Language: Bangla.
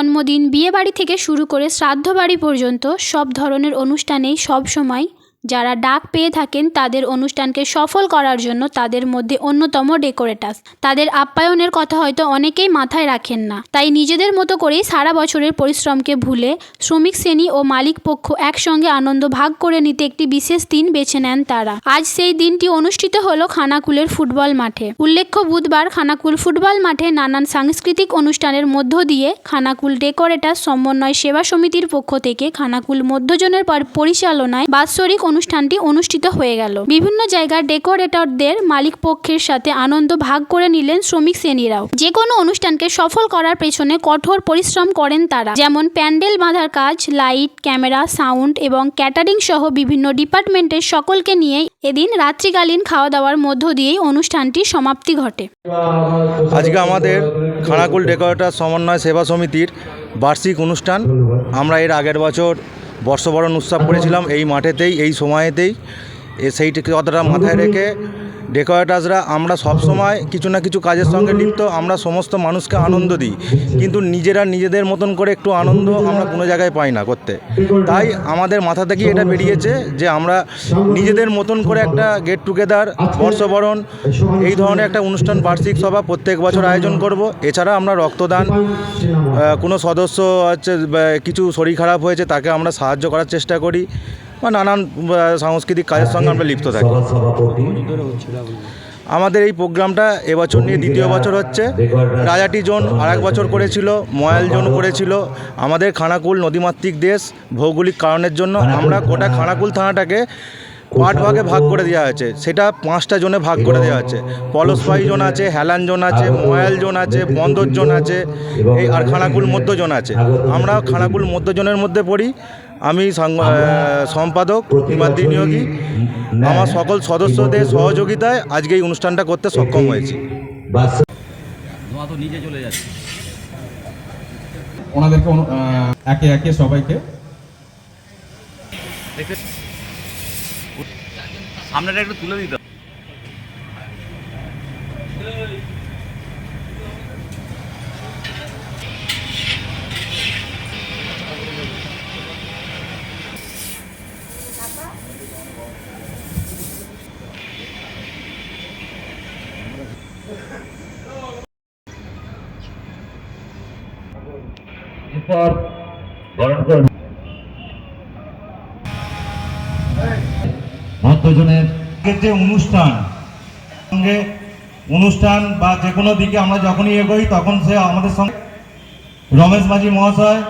জন্মদিন বিয়েবাড়ি থেকে শুরু করে শ্রাদ্ধ বাড়ি পর্যন্ত সব ধরনের অনুষ্ঠানেই সব সময় যারা ডাক পেয়ে থাকেন তাদের অনুষ্ঠানকে সফল করার জন্য তাদের মধ্যে অন্যতম ডেকোরেটার্স তাদের আপ্যায়নের কথা হয়তো অনেকেই মাথায় রাখেন না। তাই নিজেদের মতো করেই সারা বছরের পরিশ্রমকে ভুলে শ্রমিক শ্রেণি ও মালিক পক্ষ একসঙ্গে আনন্দ ভাগ করে নিতে একটি বিশেষ দিন বেছে নেন তারা। আজ সেই দিনটি অনুষ্ঠিত হলো খানাকুলের ফুটবল মাঠে। উল্লেখ্য, বুধবার খানাকুল ফুটবল মাঠে নানান সাংস্কৃতিক অনুষ্ঠানের মধ্য দিয়ে খানাকুল ডেকোরেটার সমন্বয় সেবা সমিতির পক্ষ থেকে খানাকুল মধ্যজনের পর পরিচালনায় বাৎসরিক অনুষ্ঠানটি অনুষ্ঠিত হয়ে গেল। বিভিন্ন জায়গার ডেকোরেটরদের মালিক পক্ষের সাথে আনন্দ ভাগ করে নিলেন শ্রমিক শ্রেণীরাও। যে কোনো অনুষ্ঠানকে সফল করার পেছনে কঠোর পরিশ্রম করেন তারা। যেমন প্যান্ডেল বাঁধার কাজ, লাইট, ক্যামেরা, সাউন্ড এবং ক্যাটারিং সহ বিভিন্ন ডিপার্টমেন্টের সকলকে নিয়ে এদিন রাত্রিকালীন খাওয়া দাওয়ার মধ্য দিয়েই অনুষ্ঠানটি সমাপ্তি ঘটে। আজকে আমাদের খানাকুল ডেকোরেটর সমন্বয় সেবা সমিতির বার্ষিক অনুষ্ঠান। আমরা এর আগের বছর বর্ষবরণ উৎসব করেছিলাম এই মাঠেতেই এই সময়েতেই। সেই কথাটা মাথায় রেখে ডেকোরেটার্সরা আমরা সব সময় কিছু না কিছু কাজের সঙ্গে লিপ্ত, আমরা সমস্ত মানুষকে আনন্দ দিই। কিন্তু নিজেরা নিজেদের মতন করে একটু আনন্দ আমরা কোনো জায়গায় পাই না করতে। তাই আমাদের মাথা থেকেই এটা বেরিয়েছে যে আমরা নিজেদের মতন করে একটা গেট টুগেদার বর্ষবরণ, এই ধরনের একটা অনুষ্ঠান, বার্ষিক সভা প্রত্যেক বছর আয়োজন করব। এছাড়া আমরা রক্তদান কোনো সদস্য হচ্ছে কিছু শরীর খারাপ হয়েছে তাকে আমরা সাহায্য করার চেষ্টা করি। বা নানান সাংস্কৃতিক কাজের সঙ্গে আমরা লিপ্ত থাকি। আমাদের এই প্রোগ্রামটা এবছর নিয়ে দ্বিতীয় বছর হচ্ছে। রাজাটি জোন আর এক বছর করেছিল ময়াল জোন করেছিল। আমাদের খানাকুল নদীমাতৃক দেশ ভৌগোলিক কারণের জন্য আমরা গোটা খানাকুল থানাটাকে পাট ভাগে ভাগ করে দেওয়া হয়েছে। সেটা পাঁচটা জোনে ভাগ করে দেওয়া হয়েছে। পলসপাই জোন আছে হেলান জোন আছে ময়াল জোন আছে বন্দর জোন আছে এই আর খানাকুল মধ্য জোন আছে। আমরা খানাকুল মধ্য জোনের মধ্যে পড়ি। আমি সম্পাদক হিমাদ্রি নিয়োগী আমার সকল সদস্যদের সহযোগিতায় আজকে এই অনুষ্ঠানটা করতে সক্ষম হয়েছি। ওনাদেরকে একে একে সবাইকে। সামনেটা একটু তুলে দিতে যে অনুষ্ঠান, সঙ্গে অনুষ্ঠান বা যে কোনো দিকে আমরা যখনই এগোই, তখন সে আমাদের সঙ্গে রমেশ মাঝি মহাশয়